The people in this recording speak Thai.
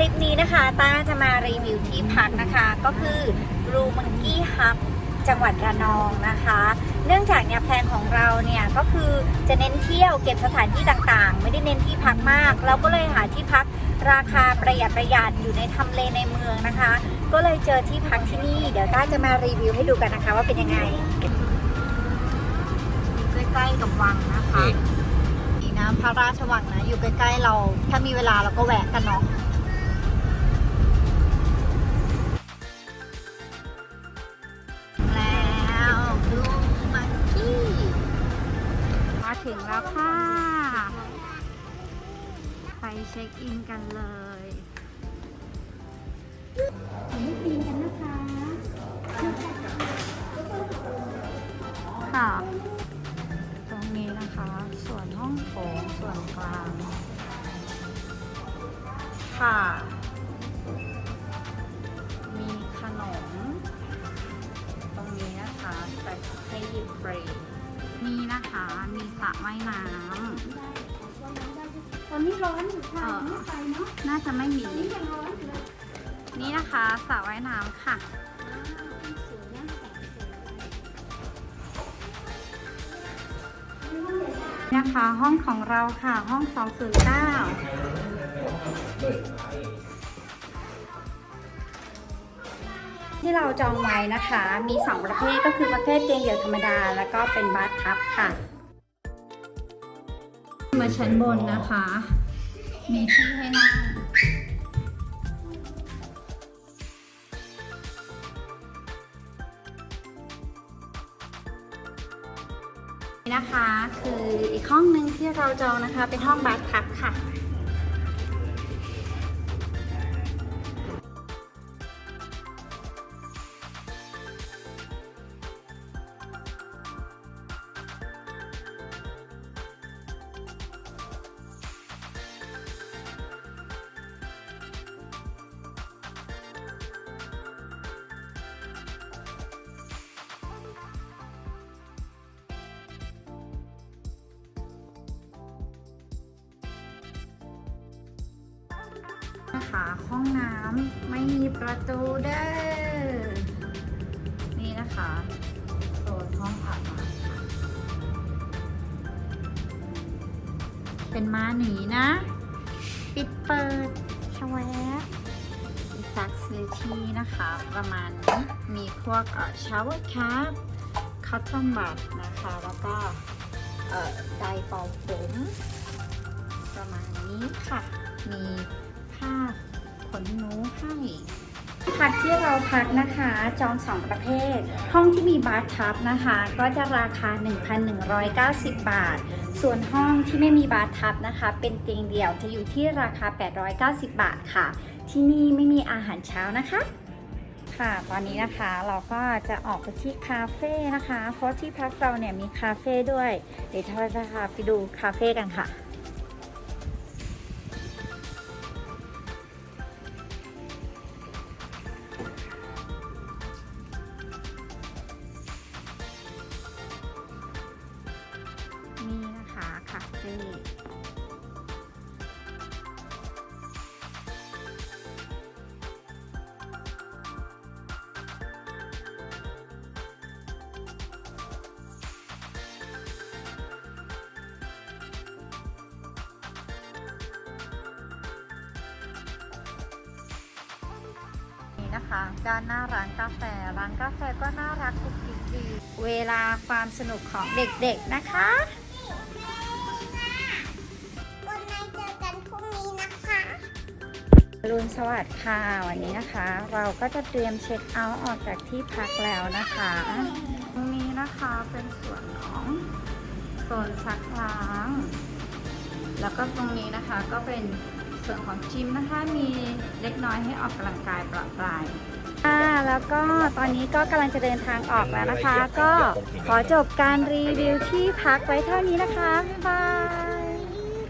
คลิปนี้นะคะต้าจะมารีวิวที่พักนะคะ ก็คือรูมังกี้ฮับจังหวัดระนองนะคะ เนื่องจากเนี่ยแพลนของเราเนี่ยก็คือจะเน้นเที่ยวเก็บสถานที่ต่างๆ ไม่ได้เน้นที่พักมาก เราก็เลยหาที่พักราคาประหยัดประหยัดอยู่ในทำเลในเมืองนะคะ ก็เลยเจอที่พักที่นี่ เดี๋ยวต้าจะมารีวิวให้ดูกันนะคะว่าเป็นยังไงอยู่ใกล้ๆกับวังนะคะอีกนะพระราชวังนะอยู่ใกล้ๆเราถ้ามีเวลาเราก็แวะกันเนาะ ถึงแล้วค่ะ ไปเช็คอินกันเลยไม่ปีนกันนะคะค่ะ ตรงนี้นะคะ ส่วนห้องโถงส่วนกลาง ค่ะ มีขนม ตรงนี้นะคะแต่ให้หยิบฟรีนี่นะคะมีส ระว่ายน้ตอนนี้ร้อนอยู่ค่ะไม่ไปเนาะำน่าจะไม่มีนี่ยังร้อนอยู่เลยนี่นะคะสระว่ายน้ำค่ะ สวยนะแสงสวยนะคะห้องของเราค่ะห้อง 209 ที่เราจองไว้นะคะ มี 2 ประเภทก็คือประเภทเตียงเดี่ยวธรรมดา แล้วก็เป็นบาร์ทับค่ะ มาชั้นบนนะคะ มีที่ให้นั่งนะคะ คืออีกห้องหนึ่งที่เราจองนะคะ เป็นห้องบาร์ทับค่ะ นะคะห้องน้ำไม่มีประตูเด้อนี่นะคะโซนห้องอาบน้ำค่ะเป็นม้าหนีนะ ปิดเปิดชวบซักซิลิตี้นะคะ ประมาณนี้มีพวกเชาวเวอร์แคปคัตตอนบัตนะคะ แล้วก็เอ่อไดร์เป่าผม ประมาณนี้ค่ะ มี ผ้าขนหนูให้พักที่เราพักนะคะจอง 2 ประเภท ห้องที่มีบาร์ทับนะคะ ก็จะราคา 1,190 บาท ส่วนห้องที่ไม่มีบาร์ทับนะคะ เป็นเตียงเดี่ยวจะอยู่ที่ราคา 890 บาทค่ะ ที่นี่ไม่มีอาหารเช้านะคะ ค่ะ ตอนนี้นะคะเราก็จะออกไปที่คาเฟ่นะคะ เพราะที่พักเราเนี่ยมีคาเฟ่ด้วย เดี๋ยวเราจะพาไปดูคาเฟ่กันค่ะ นี่นะคะด้านหน้าร้านกาแฟ ร้านกาแฟก็น่ารักกุ๊กกิ๊กดีเวลาความสนุกของเด็กๆนะคะ รุณสวัสดิ์ค่ะวันนี้นะคะ เราก็จะเตรียมเช็คเอาท์ออกจากที่พักแล้วนะคะตรงนี้นะคะเป็นส่วนของโซนซักล้าง แล้วก็ตรงนี้นะคะก็เป็นส่วนของจิมนะคะมีเล็กน้อยให้ออกกำลังกายปลอดปลายค่ะแล้วก็ตอนนี้ก็กำลังจะเดินทางออกแล้วนะคะ ก็ขอจบการรีวิวที่พักไว้เท่านี้นะคะบ๊ายบาย